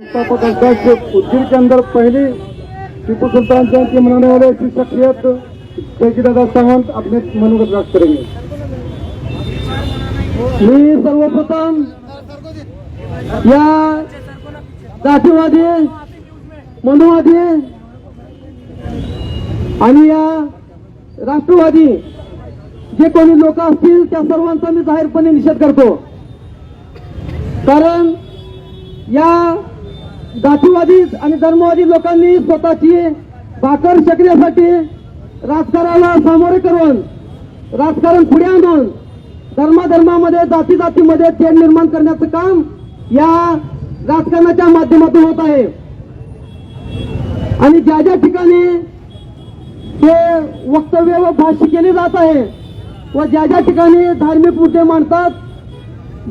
संस्थापक अध्यक्ष उज्जीर के अंदर पहली टीपू सुल्तान जयंती मनाने वाले ऐसी शख्सियत जयजी दादा सावंत अपने मनोगत व्यक्त करेंगे. मी सर्वप्रथम या जातीवादी मनुवादी आणि या राष्ट्रवादी जे कोणी लोक असतील त्या सर्वांचा मी जाहीरपणे निषेध करतो. कारण या जातीवादी आणि धर्मवादी लोकांनी स्वतःची भाकर शकण्यासाठी राजकारणाला सामोरे करून राजकारण पुढे आणून धर्माधर्मामध्ये जाती जातीमध्ये तेढ निर्माण करण्याचं काम या राजकारणाच्या माध्यमातून होत आहे. आणि ज्या ज्या ठिकाणी ते वक्तव्य व भाष्य केले जात आहे व ज्या ज्या ठिकाणी धार्मिक मुद्दे मांडतात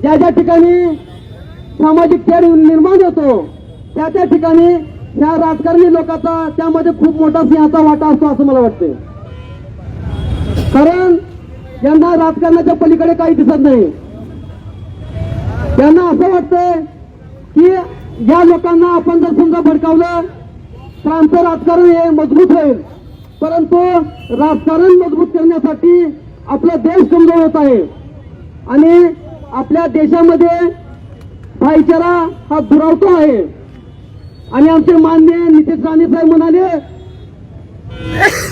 ज्या ज्या ठिकाणी सामाजिक तेढ निर्माण होतो त्या त्या ठिकाणी ह्या राजकारणी लोकांचा त्यामध्ये खूप मोठा सिंहाचा वाटा असतो असं मला वाटतं कारण यांना राजकारणाच्या पलीकडे काही दिसत नाही. त्यांना असं वाटतंय की या लोकांना आपण जर समजा भडकावलं तर आमचं राजकारण हे मजबूत होईल. परंतु राजकारण मजबूत करण्यासाठी आपला देश कमजोर होत आहे. आणि आपल्या देशामध्ये भाईचारा हा दुरावतो आहे. आणि आमचे मान्य नितेश राणे साहेब म्हणाले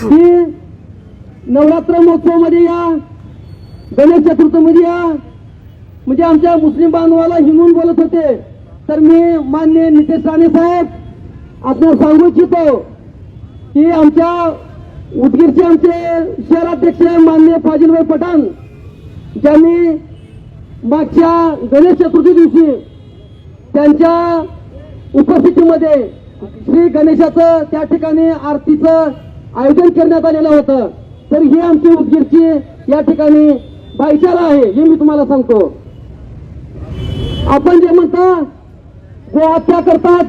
की नवरात्र महोत्सवामध्ये या गणेश चतुर्थीमध्ये या. म्हणजे आमच्या मुस्लिम बांधवाला हिंदून बोलत होते. तर मी मान्य नितेश राणे साहेब आपल्याला सांगू इच्छितो की आमच्या उदगीरचे आमचे शहराध्यक्ष मान्य फाजिलभाई पठाण ज्यांनी मागच्या गणेश चतुर्थी दिवशी त्यांच्या उपस्थितीमध्ये श्री गणेशाचं त्या ठिकाणी आरतीचं आयोजन करण्यात आलेलं होतं. तर ही आमची उदगीरची या ठिकाणी भाईचारा आहे हे मी तुम्हाला सांगतो. आपण जे म्हणता जे हत्या करतात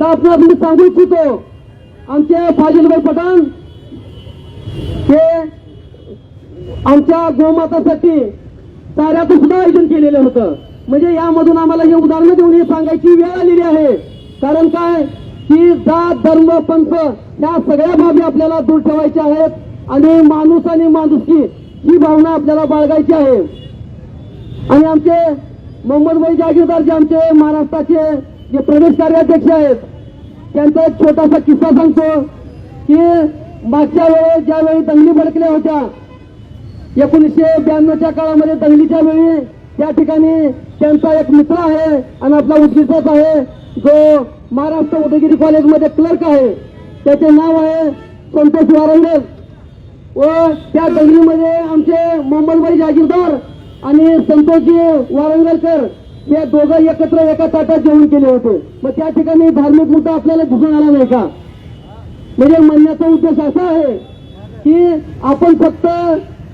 तर आपल्याला मी सांगू इच्छितो. आमचे फाजिलभाई पठाण हे आमच्या गोमातासाठी चाऱ्याचं सुद्धा आयोजन केलेलं होतं. म्हणजे यामधून आम्हाला हे उदाहरणं देऊन हे सांगायची वेळ आलेली आहे. कारण काय? की जात धर्म पंथ या सगळ्या बाबी आपल्याला दूर ठेवायच्या आहेत आणि माणूस आणि माणुसकी ही भावना आपल्याला बाळगायची आहे. आणि आमचे मोहम्मदभाई जागीरदार जे आमचे महाराष्ट्राचे जे प्रदेश कार्याध्यक्ष आहेत त्यांचा एक छोटासा किस्सा सांगतो की मागच्या वेळेस ज्यावेळी दंगली भडकल्या होत्या एकोणीसशे ब्याण्णवच्या काळामध्ये दंगलीच्या वेळी त्या ठिकाणी त्यांचा एक मित्र आहे आणि आपला उद्गीरचाच आहे. जो महाराष्ट्र उदयगिरी कॉलेजमध्ये क्लर्क आहे. त्याचे नाव आहे संतोष वारंगल. व त्या दंगलीमध्ये आमचे मोहम्मदभाई जागीरदार आणि संतोषजी वारंगलकर हे दोघं एकत्र एका ताटात जेवण केले होते. मग त्या ठिकाणी धार्मिक मुद्दा आपल्याला दिसून आला नाही का? म्हणजे म्हणण्याचा उद्देश असा आहे की आपण फक्त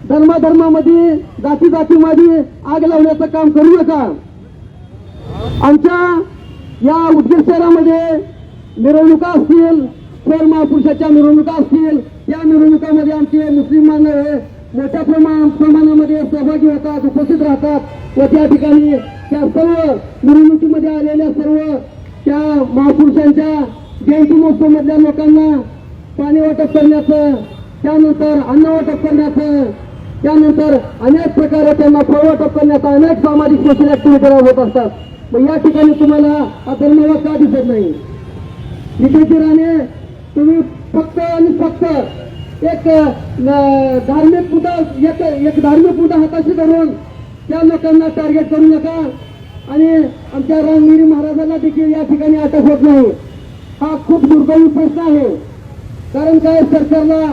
धर्माधर्मामध्ये जाती जातीमध्ये आग लावण्याचं काम करू नका. आमच्या या उदगीर शहरामध्ये मिरवणुका असतील थोर महापुरुषाच्या मिरवणुका असतील या मिरवणुकामध्ये आमचे मुस्लिम बांधव मोठ्या प्रमाण प्रमाणामध्ये सहभागी होतात उपस्थित राहतात. व त्या ठिकाणी त्या सर्व मिरवणुकीमध्ये आलेल्या सर्व त्या महापुरुषांच्या जयंती महोत्सव मधल्या लोकांना पाणी वाटप करण्याचं त्यानंतर अन्न वाटप करण्याचं त्यानंतर अनेक प्रकारे त्यांना फळवाटप करण्याचा अनेक सामाजिक सोशल ऍक्टिव्हिटी होत असतात. मग या ठिकाणी तुम्हाला हा धर्मवाद का दिसत नाही? नितीश राणे तुम्ही फक्त आणि फक्त एक धार्मिक मुद्दा एक एक धार्मिक मुद्दा हाताशी धरून त्या लोकांना टार्गेट करू नका. आणि आमच्या रामगिरी महाराजांना देखील या ठिकाणी अटक होत नाही. हा खूप दुर्दैवी प्रश्न आहे. कारण काय? सरकारला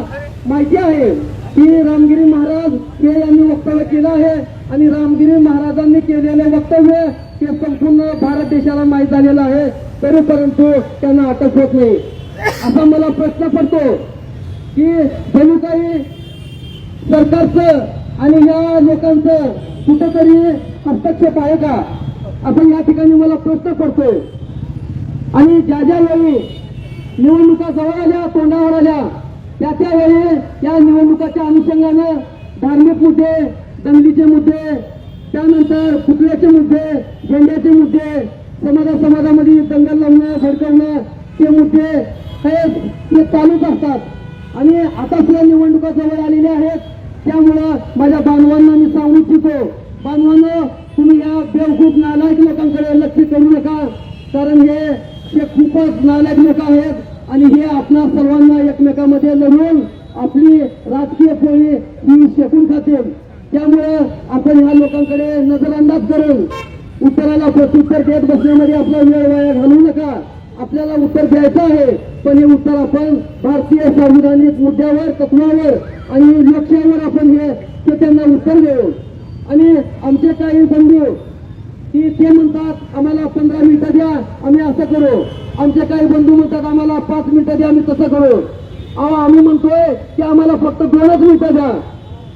माहिती आहे. की रामगिरी महाराज हे यांनी वक्तव्य केलं आहे. आणि रामगिरी महाराजांनी केलेले वक्तव्य हे संपूर्ण भारत देशाला माहीत झालेलं आहे. तरी परंतु त्यांना अटक होत नाही. असा मला प्रश्न पडतो की जणू काही सरकारचं आणि या लोकांचं कुठंतरी हस्तक्षेप आहे का? असं या ठिकाणी मला प्रश्न पडतोय आणि ज्या ज्या वेळी निवडणुका जवळ आल्या तोंडावर आल्या त्या त्यावेळी या निवडणुकाच्या अनुषंगानं धार्मिक मुद्दे दंगलीचे मुद्दे त्यानंतर पुतळ्याचे मुद्दे झेंड्याचे मुद्दे समाजा समाजामध्ये दंगल लावणं भडकवणं ते मुद्दे हे ते चालूच असतात. आणि आता सुद्धा निवडणुका जवळ आलेल्या आहेत. त्यामुळं माझ्या बांधवांना मी सांगू इच्छितो बांधवांनो तुम्ही या बेवकूफ नालायक लोकांकडे लक्ष करू नका कारण हे हे खूपच नालायक लोक आहेत आणि हे आपणा सर्वांना एकमेकांमध्ये लढून आपली राजकीय पोळी ही शेकून खातील त्यामुळे आपण ह्या लोकांकडे नजरअंदाज करून उत्तराला प्रत्युत्तर देत बसण्यामध्ये आपला वेळ वाया घालवू नका. आपल्याला उत्तर द्यायचं आहे पण हे उत्तर आपण भारतीय संविधानिक मुद्द्यावर तत्वावर आणि लक्ष्यावर आपण हे ते त्यांना उत्तर देऊ. आणि आमचे काही बंधू की ते म्हणतात आम्हाला पंधरा मिनिटं द्या आम्ही असं करू. आमचे काही बंधू म्हणतात आम्हाला पाच मिनिटं द्या आम्ही तसं करू. अहो आम्ही म्हणतोय की आम्हाला फक्त दोनच मिनिटं द्या.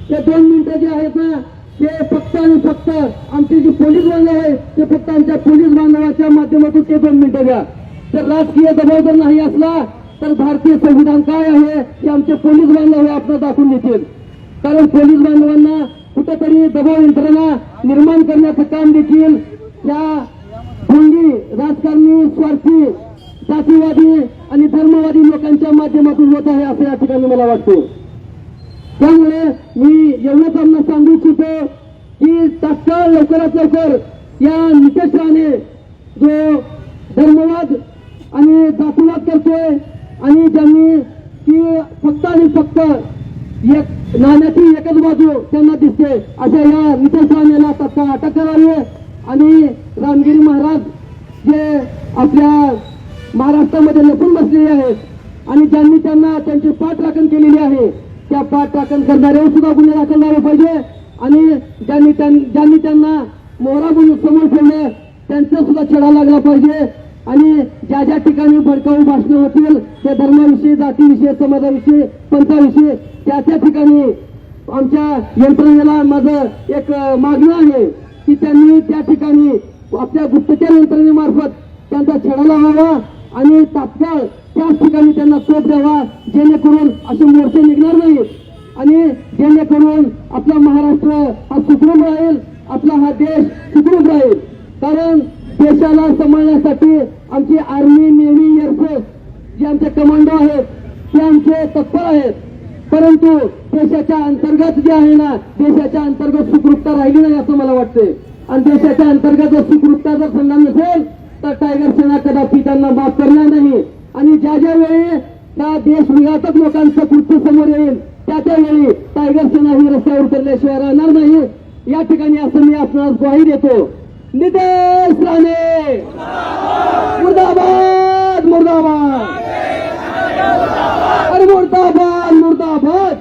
त्या दोन मिनिटं जे आहेत ना ते फक्त आणि फक्त आमचे जे पोलीस बांधव आहे ते फक्त आमच्या पोलीस बांधवाच्या माध्यमातून ते दोन मिनिटं द्या तर राजकीय दबाव जर नाही असला तर भारतीय संविधान काय आहे हे आमचे पोलीस बांधव हे आपलं दाखवून देतील. कारण पोलीस बांधवांना कुठेतरी दबाव यंत्रणा निर्माण करण्याचं काम देखील या भोंगी राजकारणी स्वार्थी जातीवादी आणि धर्मवादी लोकांच्या माध्यमातून होत आहे असं या ठिकाणी मला वाटतं. त्यामुळे मी एवढं त्यांना सांगू इच्छितो की तात्काळ लवकरात लवकर या नितेश राणे जो धर्मवाद आणि जातीवाद करतोय आणि ज्यांनी की फक्त आणि फक्त एक नाण्याची एकच बाजू त्यांना दिसते अशा या नितेश राणेला तात्काळ अटक करावी आणि रामगिरी महाराज जे आपल्या महाराष्ट्रामध्ये लपून बसलेले आहेत आणि ज्यांनी त्यांना त्यांची पाठराखण केलेली आहे त्या पाठ टाकण करणाऱ्यावर सुद्धा गुन्हे दाखल झाले पाहिजे. आणि ज्यांनी त्यां- ज्यांनी त्यांना मोहरा म्हणून समोर ठेवलं त्यांचा सुद्धा छडा लागला पाहिजे. आणि ज्या ज्या ठिकाणी भडकावून भाषणं होतील त्या धर्माविषयी जातीविषयी समाजाविषयी पंथाविषयी त्या त्या ठिकाणी आमच्या यंत्रणेला माझं एक मागणं आहे की त्यांनी त्या ठिकाणी आपल्या गुप्तचर यंत्रणेमार्फत त्यांचा छडा लावावा आणि तात्काळ त्याच ठिकाणी त्यांना तोप द्यावा जेणेकरून असे मोर्चे निघणार नाहीत. आणि जेणेकरून आपला महाराष्ट्र हा सुखरूप राहील आपला हा देश सुखरूप राहील. कारण देशाला सांभाळण्यासाठी आमची आर्मी नेव्ही एअरफोर्स जे आमचे कमांडो आहेत ते आमचे तत्पर आहेत. परंतु देशाच्या अंतर्गत जे आहे ना देशाच्या अंतर्गत सुखरूपता राहिली नाही असं मला वाटतंय. आणि देशाच्या अंतर्गत जर सुखरूपता जर संधान नसेल तर टायगर सेना कदापि त्यांना माफ करणार नाही. आणि ज्या ज्या वेळी त्या देश विघातक लोकांचं कृत्य समोर येईल त्या त्यावेळी टायगर सेना ही रस्त्यावर उतरल्याशिवाय राहणार नाही. या ठिकाणी असं मी आपणास ग्वाही देतो. नितेश राणे मुर्दाबाद मुर्दाबाद अरे मुर्दाबाद मुर्दाबाद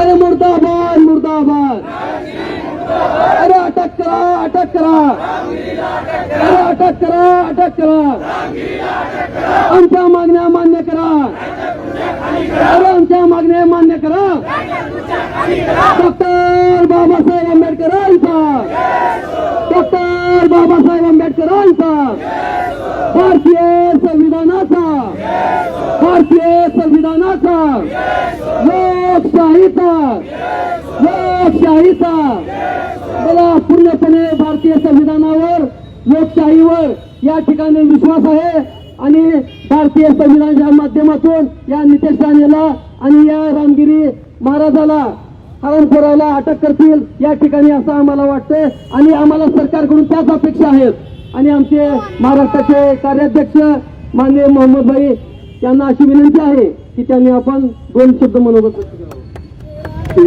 अरे मुर्दाबाद मुर्दाबाद अरे अटक करा अटक करा अरे अटक करा अटक करा. आमच्या मागण्या मान्य करा. अरे आमच्या मागण्या मान्य करा. डॉक्टर बाबासाहेब आंबेडकरांचा डॉक्टर बाबासाहेब आंबेडकरांचा भारतीय संविधानाचा. भारतीय संविधानाचा. लोकशाहीचा. लोकशाहीचा. मला पूर्णपणे भारतीय संविधानावर लोकशाहीवर या ठिकाणी विश्वास आहे. आणि भारतीय संविधानाच्या माध्यमातून या नितेश राणेला आणि या रामगिरी महाराजाला हरणखोराला अटक करतील या ठिकाणी असं आम्हाला वाटतंय. आणि आम्हाला सरकारकडून त्याच अपेक्षा आहेत. आणि आमचे महाराष्ट्राचे कार्याध्यक्ष माननीय मोहम्मद भाई यांना अशी विनंती आहे की त्यांनी आपण दोन शब्द मनोगत व्यक्त करावं.